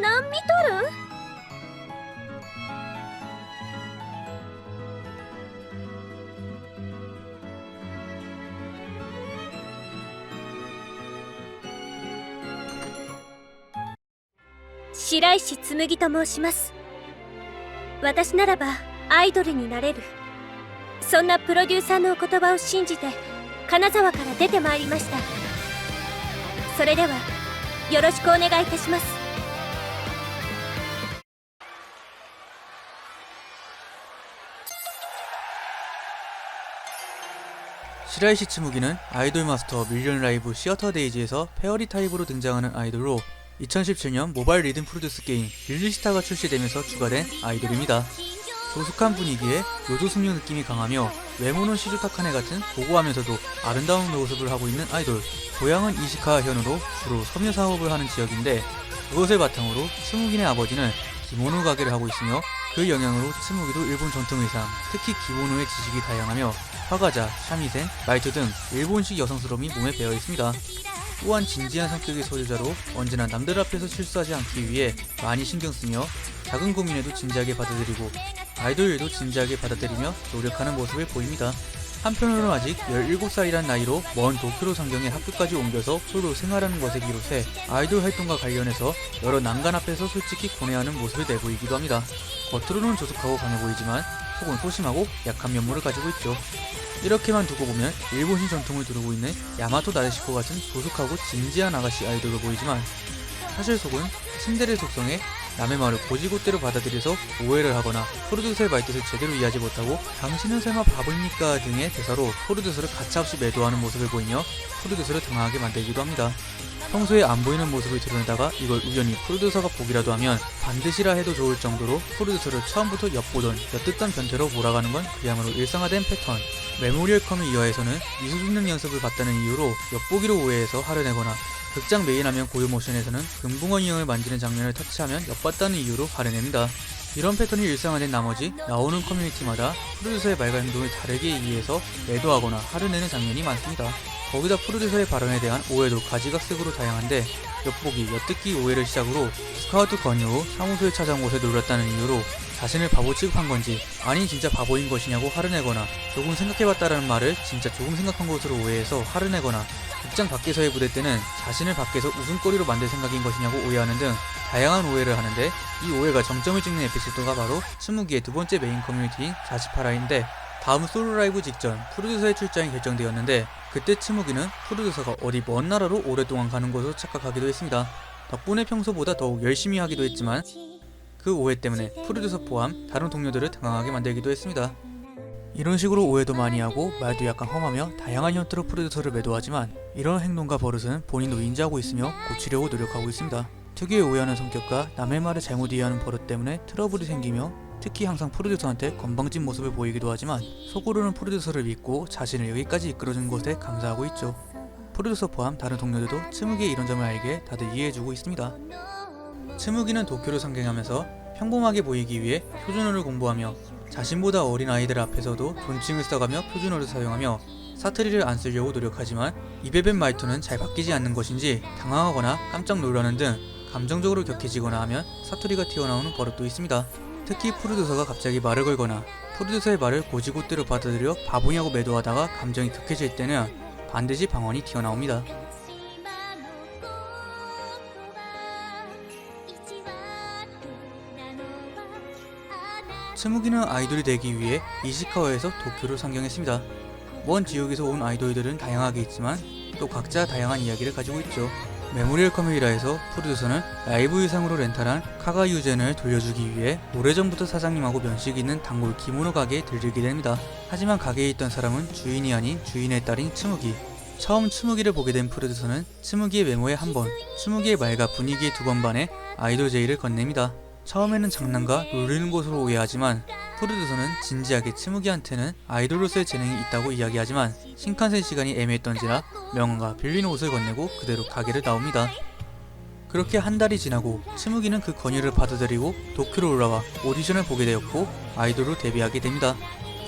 何見とる？白石紬と申します。私ならばアイドルになれる。そんなプロデューサーのお言葉を信じて金沢から出てまいりました。それではよろしくお願いいたします「 시라이시츠 무기는 아이돌 마스터 밀리언 라이브 시어터데이지에서 페어리 타입으로 등장하는 아이돌로 2017년 모바일 리듬 프로듀스 게임 릴리시타가 출시되면서 추가된 아이돌입니다. 조숙한 분위기에 요조숙녀 느낌이 강하며 외모는 시조타카네 같은 고고하면서도 아름다운 모습을 하고 있는 아이돌 고향은 이시카 현으로 주로 섬유 사업을 하는 지역인데 그것을 바탕으로 스무인의 아버지는 기모노 가게를 하고 있으며 그 영향으로 츠무기도 일본 전통 의상, 특히 기모노의 지식이 다양하며 화가자, 샤미센, 말투 등 일본식 여성스러움이 몸에 배어 있습니다. 또한 진지한 성격의 소유자로 언제나 남들 앞에서 실수하지 않기 위해 많이 신경 쓰며 작은 고민에도 진지하게 받아들이고 아이돌 일도 진지하게 받아들이며 노력하는 모습을 보입니다. 한편으로는 아직 17살이란 나이로 먼 도쿄로 상경해 학교까지 옮겨서 솔로 생활하는 것에 비롯해 아이돌 활동과 관련해서 여러 난간 앞에서 솔직히 고뇌하는 모습을 내보이기도 합니다. 겉으로는 조숙하고 강해 보이지만 속은 소심하고 약한 면모를 가지고 있죠. 이렇게만 두고 보면 일본식 전통을 두르고 있는 야마토 나데시코 같은 조숙하고 진지한 아가씨 아이돌로 보이지만 사실 속은 신데렐 속성에 남의 말을 고지고대로 받아들여서 오해를 하거나 포르두스의 말뜻을 제대로 이해하지 못하고 당신은 설마 바보입니까 등의 대사로 포르두스를 가차없이 매도하는 모습을 보이며 포르두스를 당황하게 만들기도 합니다. 평소에 안 보이는 모습을 드러내다가 이걸 우연히 프로듀서가 보기라도 하면 반드시라 해도 좋을 정도로 프로듀서를 처음부터 엿보던 엿듣던 변태로 몰아가는 건 그야말로 일상화된 패턴. 메모리얼 커뮤 이화에서는 미소 죽는 연습을 봤다는 이유로 엿보기로 오해해서 화를 내거나 극장 메인하면 고유 모션에서는 금붕어 인형을 만지는 장면을 터치하면 엿봤다는 이유로 화를 냅니다. 이런 패턴이 일상화된 나머지 나오는 커뮤니티마다 프로듀서의 말과 행동을 다르게 이해해서 매도하거나 화를 내는 장면이 많습니다. 거기다 프로듀서의 발언에 대한 오해도 가지각색으로 다양한데 엿보기, 엿듣기 오해를 시작으로 스카우트 건의 후 사무소에 찾아온 곳에 놀랐다는 이유로 자신을 바보 취급한 건지 아니 진짜 바보인 것이냐고 화를 내거나 조금 생각해봤다라는 말을 진짜 조금 생각한 것으로 오해해서 화를 내거나 극장 밖에서의 무대 때는 자신을 밖에서 웃음거리로 만들 생각인 것이냐고 오해하는 등 다양한 오해를 하는데 이 오해가 정점을 찍는 에피소드가 바로 스무기의 두 번째 메인 커뮤니티인 자시파라인데 다음 솔로 라이브 직전 프로듀서의 출장이 결정되었는데 그때 츠무기는 프로듀서가 어디 먼 나라로 오랫동안 가는 것으로 착각하기도 했습니다. 덕분에 평소보다 더욱 열심히 하기도 했지만 그 오해 때문에 프로듀서 포함 다른 동료들을 당황하게 만들기도 했습니다. 이런 식으로 오해도 많이 하고 말도 약간 험하며 다양한 형태로 프로듀서를 매도하지만 이런 행동과 버릇은 본인도 인지하고 있으며 고치려고 노력하고 있습니다. 특유의 오해하는 성격과 남의 말을 잘못 이해하는 버릇 때문에 트러블이 생기며 특히 항상 프로듀서한테 건방진 모습을 보이기도 하지만 속으로는 프로듀서를 믿고 자신을 여기까지 이끌어준 것에 감사하고 있죠. 프로듀서 포함 다른 동료들도 츠무기의 이런 점을 알게 다들 이해해주고 있습니다. 츠무기는 도쿄를 상경하면서 평범하게 보이기 위해 표준어를 공부하며 자신보다 어린 아이들 앞에서도 존칭을 써가며 표준어를 사용하며 사투리를 안 쓰려고 노력하지만 뱉 말투는 잘 바뀌지 않는 것인지 당황하거나 깜짝 놀라는 등 감정적으로 격해지거나 하면 사투리가 튀어나오는 버릇도 있습니다. 특히 프로듀서가 갑자기 말을 걸거나 프로듀서의 말을 고지고대로 받아들여 바보냐고 매도하다가 감정이 격해질 때는 반드시 방언이 튀어나옵니다. 스무기는 아이돌이 되기 위해 이시카와에서 도쿄를 상경했습니다. 먼 지역에서 온 아이돌들은 다양하게 있지만 또 각자 다양한 이야기를 가지고 있죠. 메모리얼 커뮤이라에서 프로듀서는 라이브 의상으로 렌탈한 카가 유젠을 돌려주기 위해 오래전부터 사장님하고 면식 있는 단골 기모노 가게에 들르게 됩니다. 하지만 가게에 있던 사람은 주인이 아닌 주인의 딸인 츠무기. 처음 츠무기를 보게 된 프로듀서는 츠무기의 외모에 한 번, 츠무기의 말과 분위기에 두 번 반해 아이돌 제의를 건넵니다. 처음에는 장난과 놀리는 것으로 오해하지만 프로듀서는 진지하게 츠무기한테는 아이돌로서의 재능이 있다고 이야기하지만 신칸센 시간이 애매했던지라 명언과 빌린 옷을 건네고 그대로 가게를 나옵니다. 그렇게 한 달이 지나고 츠무기는 그 권유를 받아들이고 도쿄로 올라와 오디션을 보게 되었고 아이돌로 데뷔하게 됩니다.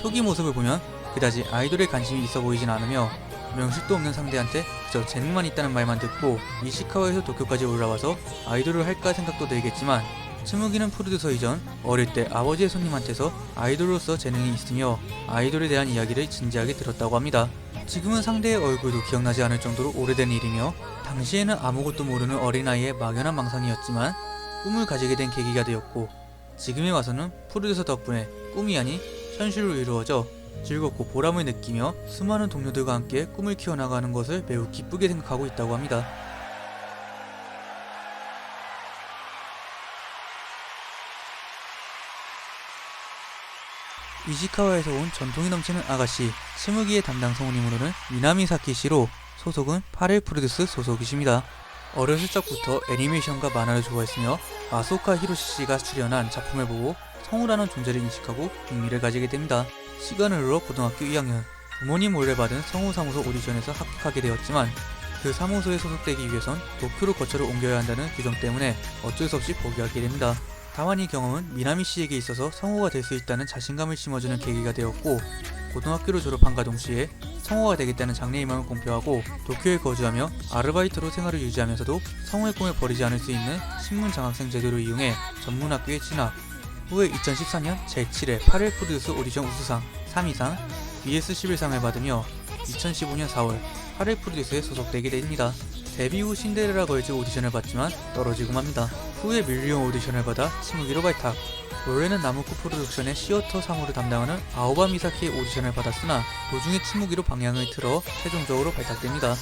초기 모습을 보면 그다지 아이돌에 관심이 있어 보이진 않으며 명식도 없는 상대한테 그저 재능만 있다는 말만 듣고 이시카와에서 도쿄까지 올라와서 아이돌을 할까 생각도 들겠지만 츠무기는 프로듀서 이전 어릴 때 아버지의 손님한테서 아이돌로서 재능이 있으며 아이돌에 대한 이야기를 진지하게 들었다고 합니다. 지금은 상대의 얼굴도 기억나지 않을 정도로 오래된 일이며 당시에는 아무것도 모르는 어린아이의 막연한 망상이었지만 꿈을 가지게 된 계기가 되었고 지금에 와서는 프로듀서 덕분에 꿈이 아닌 현실로 이루어져 즐겁고 보람을 느끼며 수많은 동료들과 함께 꿈을 키워나가는 것을 매우 기쁘게 생각하고 있다고 합니다. 이시카와에서 온 전통이 넘치는 아가씨 스무기의 담당 성우님으로는 미나미 사키시로 소속은 8일 프로듀스 소속이십니다. 어렸을 적부터 애니메이션과 만화를 좋아했으며 아소카 히로시 씨가 출연한 작품을 보고 성우라는 존재를 인식하고 흥미를 가지게 됩니다. 시간을 흘러 고등학교 2학년 부모님 몰래 받은 성우 사무소 오디션에서 합격하게 되었지만 그 사무소에 소속되기 위해선 도쿄로 거처를 옮겨야 한다는 규정 때문에 어쩔 수 없이 포기하게 됩니다. 다만 이 경험은 미나미 씨에게 있어서 성우가 될 수 있다는 자신감을 심어주는 계기가 되었고 고등학교를 졸업한과 동시에 성우가 되겠다는 장래희망을 공표하고 도쿄에 거주하며 아르바이트로 생활을 유지하면서도 성우의 꿈을 버리지 않을 수 있는 신문 장학생 제도를 이용해 전문학교에 진학 후에 2014년 제7회 8일 프로듀스 오디션 우수상 3위상 BS11상을 받으며 2015년 4월 8일 프로듀스에 소속되게 됩니다. 데뷔 후 신데렐라 걸즈 오디션을 봤지만 떨어지고 맙니다. 후에 밀리언 오디션을 받아 스무기로 발탁. 원래는 나무코 프로덕션의 시어터 상호를 담당하는 아오바 미사키의 오디션을 받았으나 도중에 치무기로 방향을 틀어 최종적으로 발탁됩니다.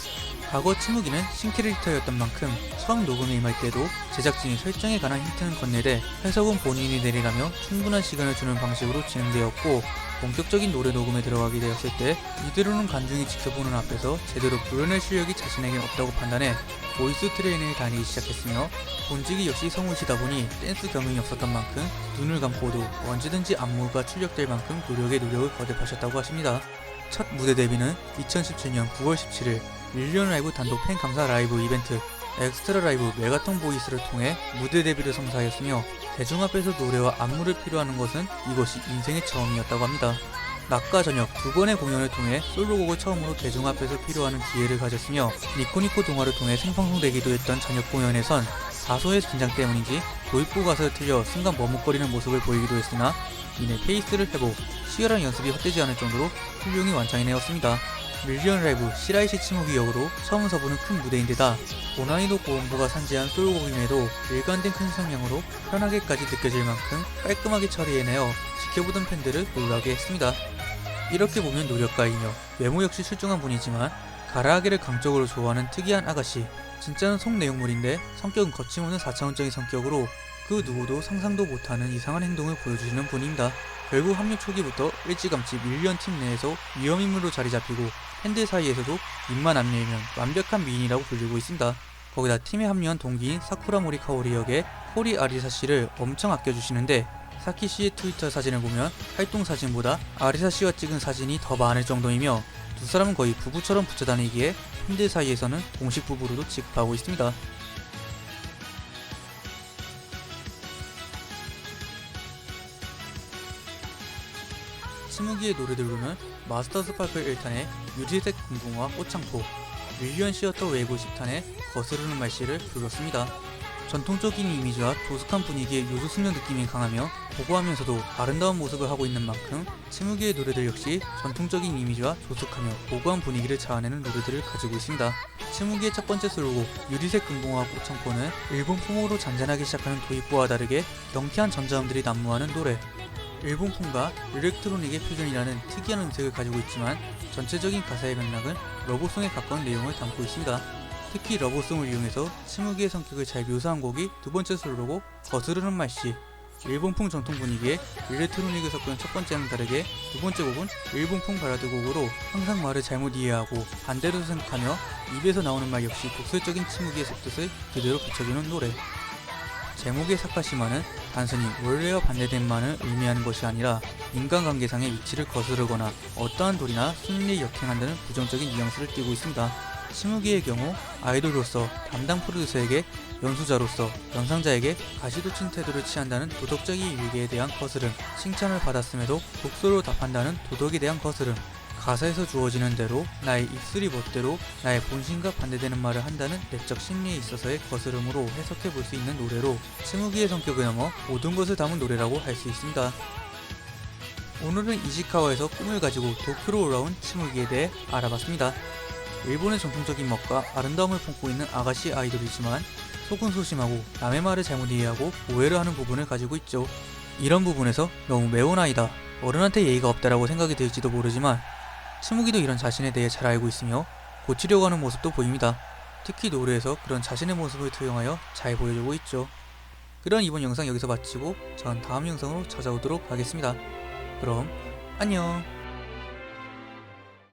과거 치무기는 신캐릭터였던 만큼 처음 녹음에 임할 때도 제작진이 설정에 관한 힌트는 건네되 해석은 본인이 내리라며 충분한 시간을 주는 방식으로 진행되었고 본격적인 노래 녹음에 들어가게 되었을 때 이대로는 간중히 지켜보는 앞에서 제대로 불어낼 실력이 자신에겐 없다고 판단해 보이스 트레이닝을 다니기 시작했으며 본직이 역시 성우시다 보니 댄스 경험이 없었던 만큼 눈을 감고도 언제든지 안무가 출력될 만큼 노력에 노력을 거듭하셨다고 하십니다. 첫 무대 데뷔는 2017년 9월 17일 밀리언 라이브 단독 팬 감사 라이브 이벤트 엑스트라 라이브 메가톤 보이스를 통해 무대 데뷔를 성사하였으며 대중 앞에서 노래와 안무를 필요하는 것은 이것이 인생의 처음이었다고 합니다. 낮과 저녁 두 번의 공연을 통해 솔로곡을 처음으로 대중 앞에서 필요하는 기회를 가졌으며 니코니코 동화를 통해 생방송되기도 했던 저녁 공연에선 다소의 긴장 때문인지 도입부 가사를 틀려 순간 머뭇거리는 모습을 보이기도 했으나 이내 페이스를 회복, 치열한 연습이 헛되지 않을 정도로 훌륭히 완창해내었습니다. 밀리언 라이브 시라이시 치무기 역으로 처음 서보는 큰 무대인데다 고난이도 고음부가 산재한 솔곡임에도 일관된 큰 성량으로 편하게까지 느껴질 만큼 깔끔하게 처리해내어 지켜보던 팬들을 놀라게 했습니다. 이렇게 보면 노력가이며 외모 역시 출중한 분이지만 가라아게를 강적으로 좋아하는 특이한 아가씨 진짜는 속 내용물인데 성격은 거침없는 4차원적인 성격으로 그 누구도 상상도 못하는 이상한 행동을 보여주시는 분입니다. 결국 합류 초기부터 일찌감치 밀리언 팀 내에서 위험인물로 자리 잡히고 팬들 사이에서도 입만 안 열면 완벽한 미인이라고 불리고 있습니다. 거기다 팀에 합류한 동기인 사쿠라 모리 카오리 역의 호리 아리사 씨를 엄청 아껴주시는데 사키 씨의 트위터 사진을 보면 활동 사진보다 아리사 씨와 찍은 사진이 더 많을 정도이며 두 사람은 거의 부부처럼 붙여 다니기에 팬들 사이에서는 공식 부부로도 취급하고 있습니다. 스무기의 노래들로는 마스터 스파클 1탄의 유지색 금붕어와 꽃창포, 밀리언 시어터 웨이브 10탄의 거스르는 말씨를 불렀습니다. 전통적인 이미지와 조숙한 분위기의 요소 숙녀 느낌이 강하며 고고하면서도 아름다운 모습을 하고 있는 만큼 스무기의 노래들 역시 전통적인 이미지와 조숙하며 고고한 분위기를 자아내는 노래들을 가지고 있습니다. 스무기의 첫 번째 솔로곡 유리색 금붕어와 꽃창포는 일본 풍으로 잔잔하게 시작하는 도입부와 다르게 경쾌한 전자음들이 난무하는 노래 일본풍과 일렉트로닉의 퓨전이라는 특이한 음색을 가지고 있지만 전체적인 가사의 맥락은 러브송에 가까운 내용을 담고 있습니다. 특히 러브송을 이용해서 스무기의 성격을 잘 묘사한 곡이 두 번째 솔로곡 거스르는 말씨 일본풍 전통 분위기에 일렉트로닉을 섞은 첫 번째와는 다르게 두 번째 곡은 일본풍 발라드 곡으로 항상 말을 잘못 이해하고 반대로 생각하며 입에서 나오는 말 역시 독설적인 스무기의 속뜻을 그대로 비춰주는 노래 제목의 사카시마는 단순히 원래와 반대된 만을 의미하는 것이 아니라 인간관계상의 위치를 거스르거나 어떠한 도리나 순리에 역행한다는 부정적인 뉘앙스를 띠고 있습니다. 스무기의 경우 아이돌로서 담당 프로듀서에게 연수자로서 연상자에게 가시도친 태도를 취한다는 도덕적인 유익에 대한 거스름, 칭찬을 받았음에도 독소로 답한다는 도덕에 대한 거스름, 가사에서 주어지는 대로 나의 입술이 멋대로 나의 본심과 반대되는 말을 한다는 내적 심리에 있어서의 거스름으로 해석해 볼 수 있는 노래로 스무기의 성격을 넘어 모든 것을 담은 노래라고 할 수 있습니다. 오늘은 이시카와에서 꿈을 가지고 도쿄로 올라온 스무기에 대해 알아봤습니다. 일본의 전통적인 멋과 아름다움을 품고 있는 아가씨 아이돌이지만 속은 소심하고 남의 말을 잘못 이해하고 오해를 하는 부분을 가지고 있죠. 이런 부분에서 너무 매운 아이다, 어른한테 예의가 없다라고 생각이 들지도 모르지만 스무기도 이런 자신에 대해 잘 알고 있으며 고치려고 하는 모습도 보입니다. 특히 노래에서 그런 자신의 모습을 투영하여 잘 보여주고 있죠. 그럼 이번 영상 여기서 마치고 전 다음 영상으로 찾아오도록 하겠습니다. 그럼 안녕.